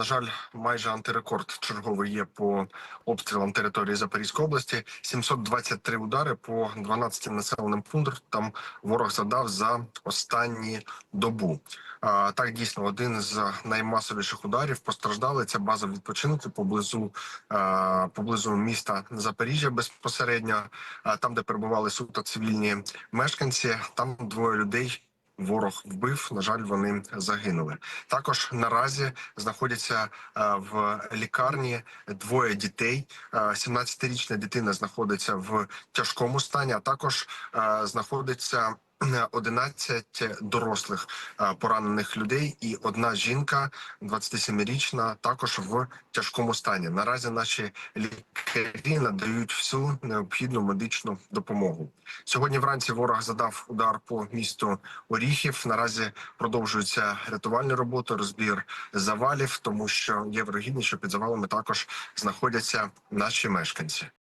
На жаль, майже антирекорд черговий є по обстрілам території Запорізької області. 723 удари по 12 населеним пунктам ворог задав за останні добу. А, так дійсно один з наймасовіших ударів постраждали. Це база відпочинку поблизу а, поблизу міста Запоріжжя безпосередньо. А, там, де перебували суто цивільні мешканці, там двоє людей. Ворог вбив. На жаль, вони загинули. Також наразі знаходяться е, в лікарні двоє дітей. Е, 17-річна дитина знаходиться в тяжкому стані. А також е, знаходиться е, 11 дорослих е, поранених людей, і одна жінка, 27-річна, також в тяжкому стані. Наразі наші лікарі надають всю необхідну медичну допомогу. Сьогодні вранці ворог задав удар по місту Оріхів. Наразі продовжуються рятувальні роботи, розбір завалів, тому що є вирогідність, що під завалами також знаходяться наші мешканці.